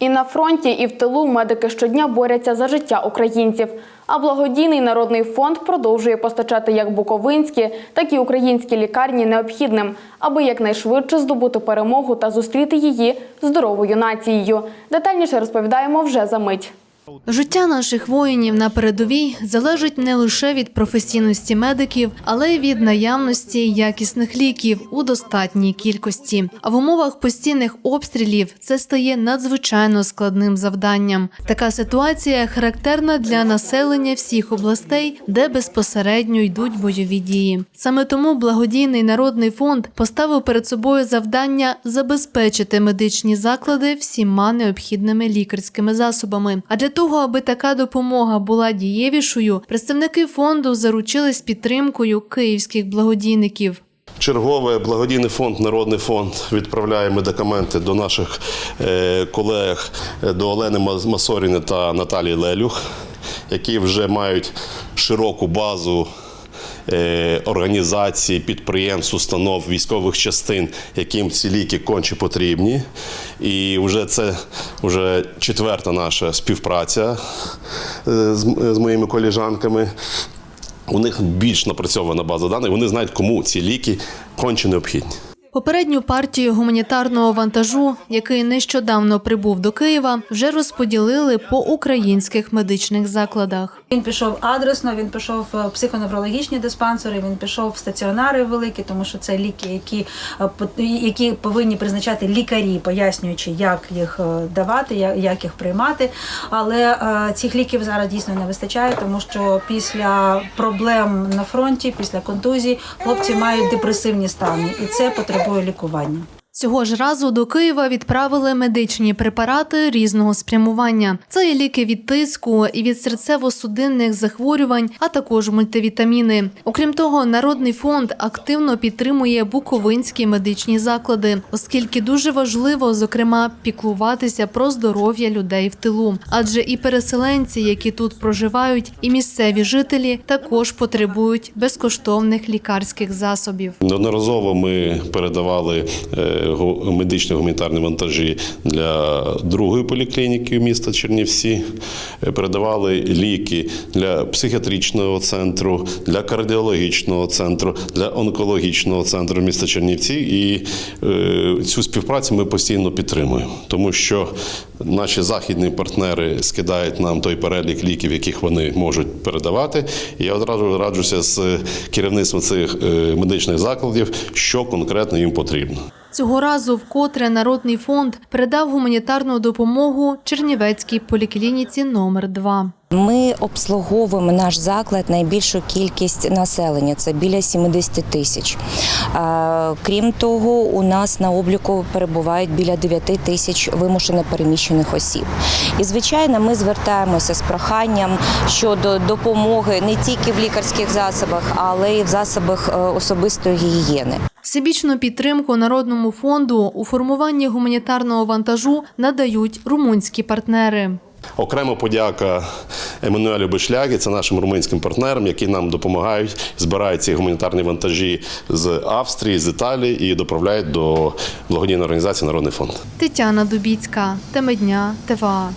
І на фронті, і в тилу медики щодня борються за життя українців. А благодійний народний фонд продовжує постачати як буковинські, так і українські лікарні необхідним, аби якнайшвидше здобути перемогу та зустріти її здоровою нацією. Детальніше розповідаємо вже за мить. Життя наших воїнів на передовій залежить не лише від професійності медиків, але й від наявності якісних ліків у достатній кількості. А в умовах постійних обстрілів це стає надзвичайно складним завданням. Така ситуація характерна для населення всіх областей, де безпосередньо йдуть бойові дії. Саме тому благодійний народний фонд поставив перед собою завдання забезпечити медичні заклади всіма необхідними лікарськими засобами. А для того, аби така допомога була дієвішою, представники фонду заручились підтримкою київських благодійників. Чергове благодійний фонд, народний фонд відправляє медикаменти до наших е, колег е, до Олени Масоріни та Наталії Лелюх, які вже мають широку базу. Е, Організацій, підприємств, установ, військових частин, яким ці ліки конче потрібні. І вже це вже четверта наша співпраця е, з, з моїми коліжанками. У них більш напрацьована база даних, вони знають, кому ці ліки конче необхідні. Попередню партію гуманітарного вантажу, який нещодавно прибув до Києва, вже розподілили по українських медичних закладах. Він пішов адресно, він пішов в психоневрологічні диспансери, він пішов в стаціонари великі, тому що це ліки, які, е, які повинні призначати лікарі, пояснюючи, як їх е, давати, як їх приймати. Але е, цих ліків зараз дійсно не вистачає, тому що після проблем на фронті, після контузій, хлопці мають депресивні стани, і це потребує лікування. Цього ж разу до Києва відправили медичні препарати різного спрямування. Це і ліки від тиску і від серцево-судинних захворювань, а також мультивітаміни. Окрім того, народний фонд активно підтримує буковинські медичні заклади, оскільки дуже важливо, зокрема, піклуватися про здоров'я людей в тилу. Адже і переселенці, які тут проживають, і місцеві жителі також потребують безкоштовних лікарських засобів. Неодноразово ми передавали е, медичні гуманітарні вантажі для другої поліклініки міста Чернівці. Е, Передавали ліки для психіатричного центру, для кардіологічного центру, для онкологічного центру міста Чернівці. І е, цю співпрацю ми постійно підтримуємо, тому що наші західні партнери скидають нам той перелік ліків, яких вони можуть передавати. І я одразу раджуся з керівництвом цих е, медичних закладів, що конкретно їм потрібно. Цього разу вкотре Народний фонд передав гуманітарну допомогу Чернівецькій поліклініці номер 2 Ми обслуговуємо наш заклад найбільшу кількість населення це біля 70 тисяч. Крім того, у нас на обліку перебувають біля 9 тисяч вимушено переміщених осіб. І звичайно, ми звертаємося з проханням щодо допомоги не тільки в лікарських засобах, але й в засобах е, особистої гігієни. Всебічну підтримку Народному фонду у формуванні гуманітарного вантажу надають румунські партнери. Окрема подяка Еммануелю Бешлягі, це нашим румунським партнерам, які нам допомагають, збирають ці гуманітарні вантажі з Австрії, з Італії і доправляють до благодійної організації Народний фонд. Тетяна Дубіцька, Теми дня, ТВА.